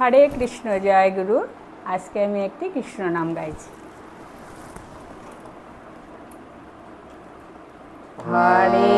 হরে কৃষ্ণ জয় গুরু। আজকে আমি একটি কৃষ্ণ নাম গাইছি। হরে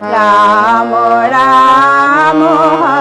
Ramo, Ramo,